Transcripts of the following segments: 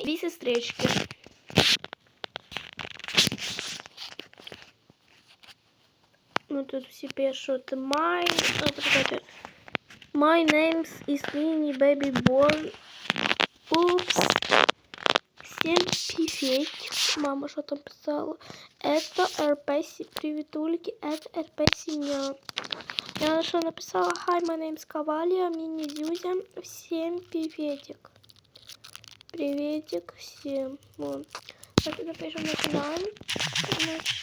і дві сестрички. Ну тут всі пишуть my... О, почекайте. My name is Mini Baby Boy. Упс. Всем привет. Мама что там писала? Это РП Си- Приветульки. Это РП Семья. Я что написала? Hi, my name is Кавалия. Мини Зюзя. Всем приветик. Приветик всем. Вот. Так, напишем начинаем.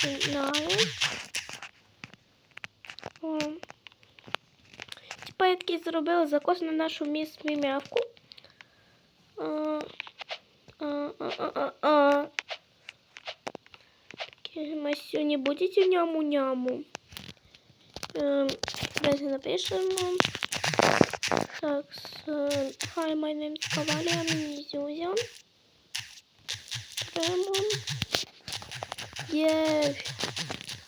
Начинаем. О. Типа я такий зробила закос на нашу міс мімявку. А, а, а, а, а, а. Такі, Масю, не будете няму-няму? Ем, Давайте напишемо. Так, с, hi, my name is Кавалія, мені Зюзя. Прямо. Є.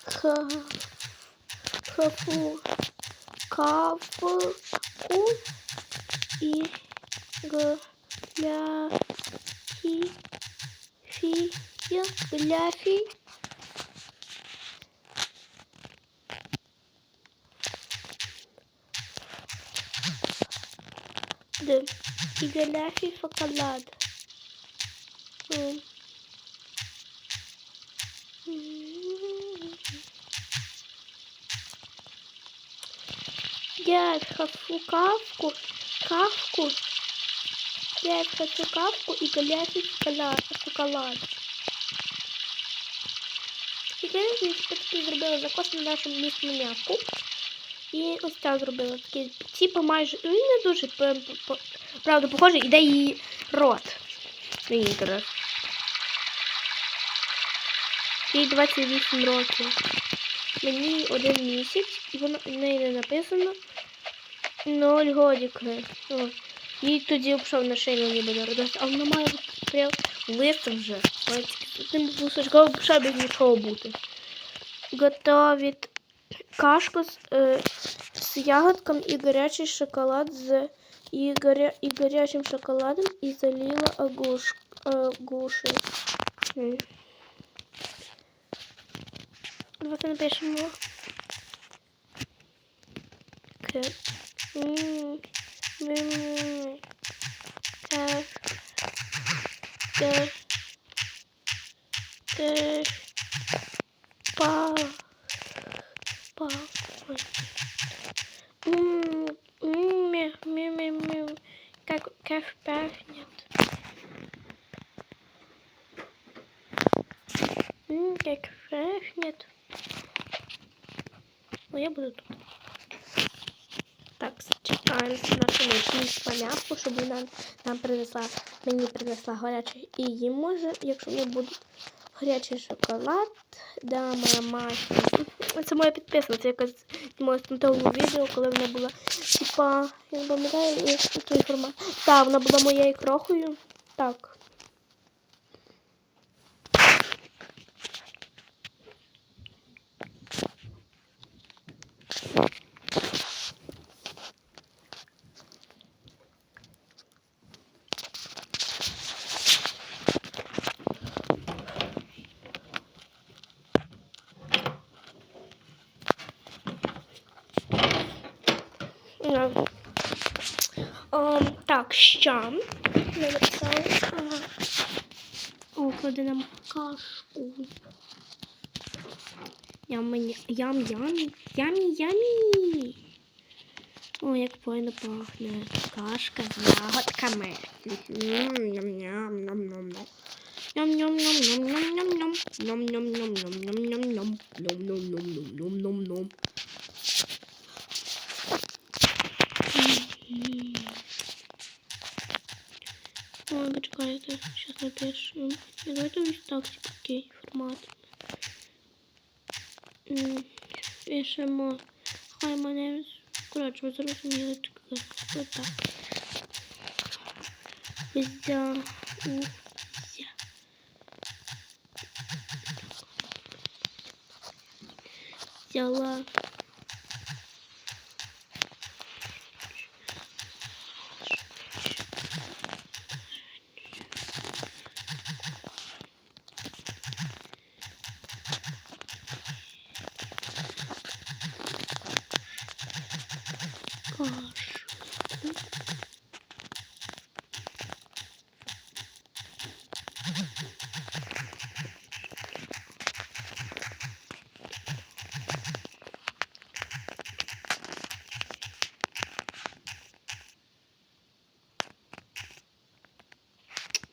Ха. Хафу. Кавку. І. Г. Ля. Фі. Шоколад. М. М. Я хочу кавку, кавку. Я хочу кавку і галяти шоколад. І я такий зробила закос на нашу місну м'явку. І ось так зробила. Такий, типу майже, він не дуже, правда, похожий, іде її рот. Мені інтерес. Їй 28 років. Мені один місяць, і воно в неї не написано. Ноль годіки. О, Їй тоді обшов на шину ніби народилася, а вона має прям лист вже. Тим бусочком вже без нічого бути. Готовить кашку з, е, з ягодком і гарячий шоколад з і, гаря, і гарячим шоколадом і залила агуш, агуші. М. Давайте напишемо. К. М. М. К. буду тут. Так, чекаємо нашу мишку м'яску, щоб вона нам принесла, мені принесла гарячий і їм може, якщо не буде гарячий шоколад, да, моя мать. Це моя підписниця, яка знімалась на тому відео, коли вона була, типа, я не пам'ятаю, як той формат. Так, вона була моєю крохою. Так. Е, ем, так, ща. Я. Ага. О, клади нам кашку. Ям, ям, ям, ямі, ямі. О, як файно пахне. Кашка з ягодками. Ням-ням-ням-ням-ням. Ням-ням-ням-ням-ням-ням. Ням-ням-ням-ням-ням-ням. Ням-ням-ням-ням-ням-ням. Ой, почекайте, сейчас напишу. Не давайте ось так, такий формат. Пишемо. Хай мене. Коротше, ви зрозуміли таке. Отак. Взя. Взя. Взяла.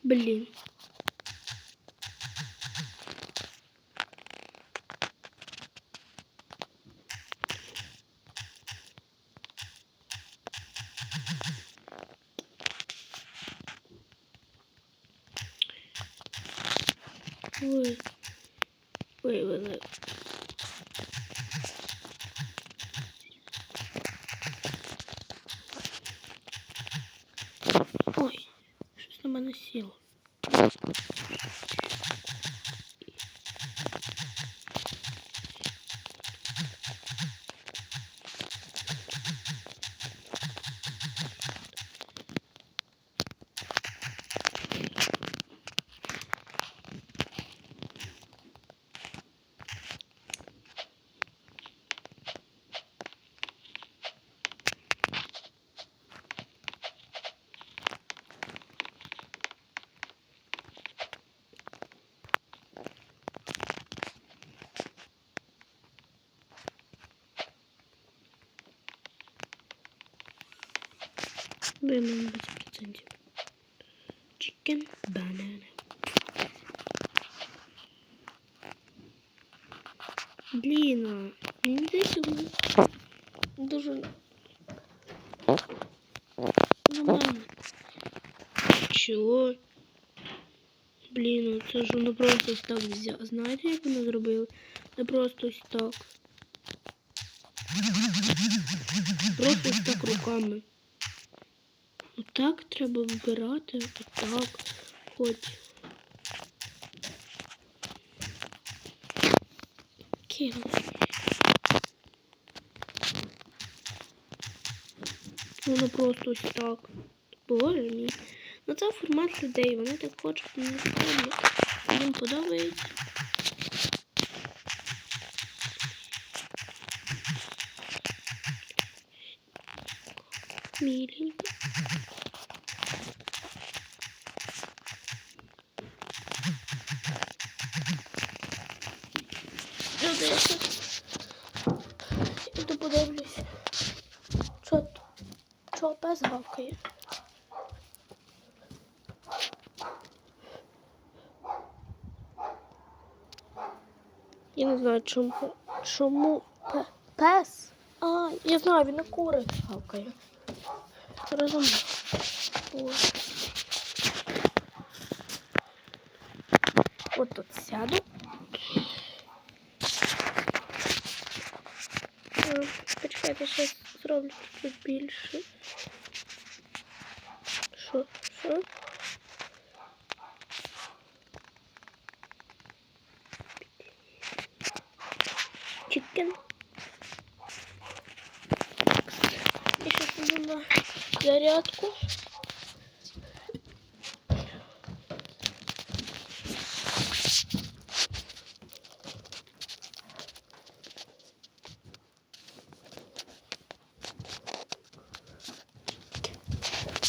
Блін. Ой. Ой, ой, ой щось на мене сіло. Без процентів. Chicken banana. Блін, а, мені здається, воно дуже нормально. Чого? Блін, ну це ж воно просто так взяло. Знаєте, як воно зробили? Не просто ось так. Просто так руками. Отак треба вибирати, отак. Хоч. Кинув. Воно просто ось так. Боже мій. Ну це формат людей, вони так хочуть мені подобається. Щас іду подивлюсь. Що тут? Що пес гавкає? Я не знаю, чому, чому пес. А, я знаю, він на кури гавкає. Розумію. Ось. От тут сяду. Е, Почекайте, зараз зроблю тут більше. Що? Що? Чикен. Я сейчас иду на зарядку.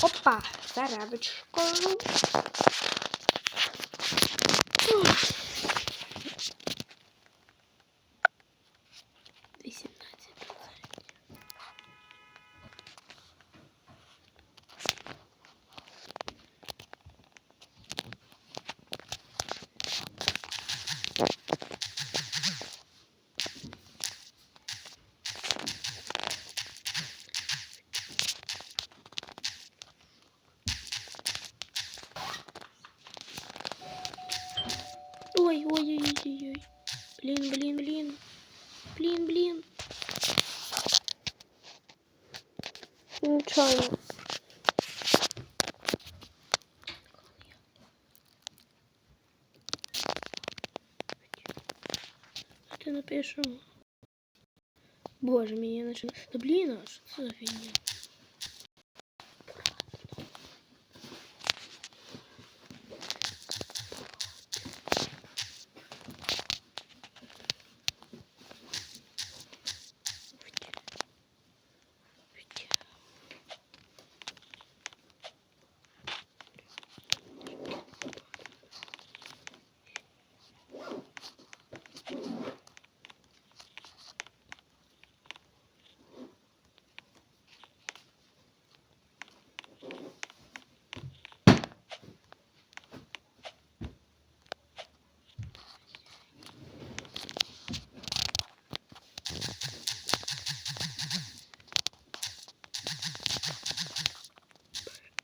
Опа, зарядочку. Ой, ой, ой, ой, ой, ой. Блин, блин, блин. Блин, блин. Нечаянно. Ти напишу. Боже мій, я начну. Да блін, а що це за фігня?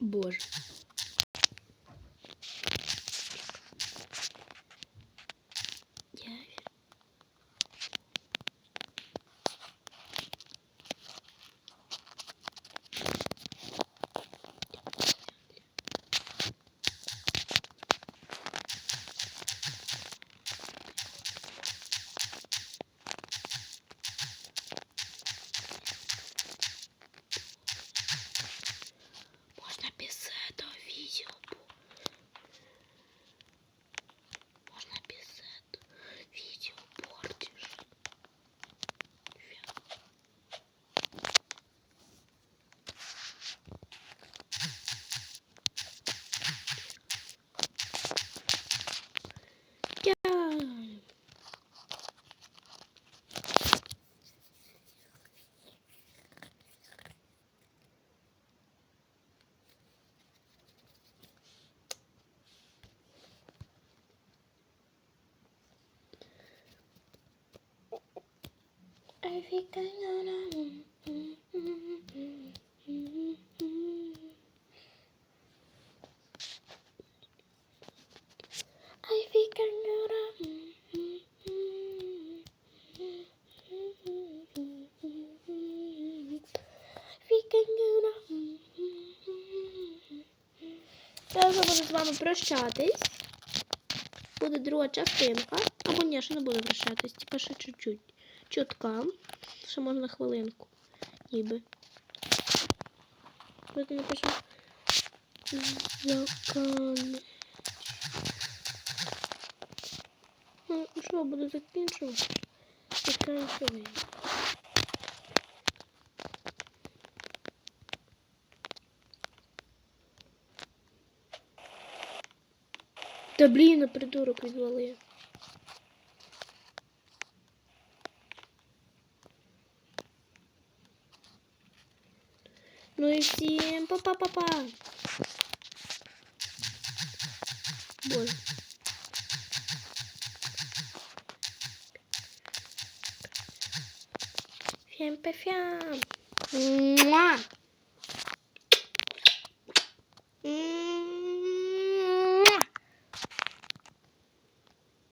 Боже. 酒铺。Я вже буду з вами прощатись. Буде друга частинка. Або ні, ще не буду прощатись, типа ще чуть-чуть. Чутка. Ще можна хвилинку. Ніби. Давайте напишемо. Закан. Ну, що, буду закінчувати? Заканчиваю. Та блін, придурок відвалив. Ну и всем па-па-па-па. Боже. Всем па-фям. Муа.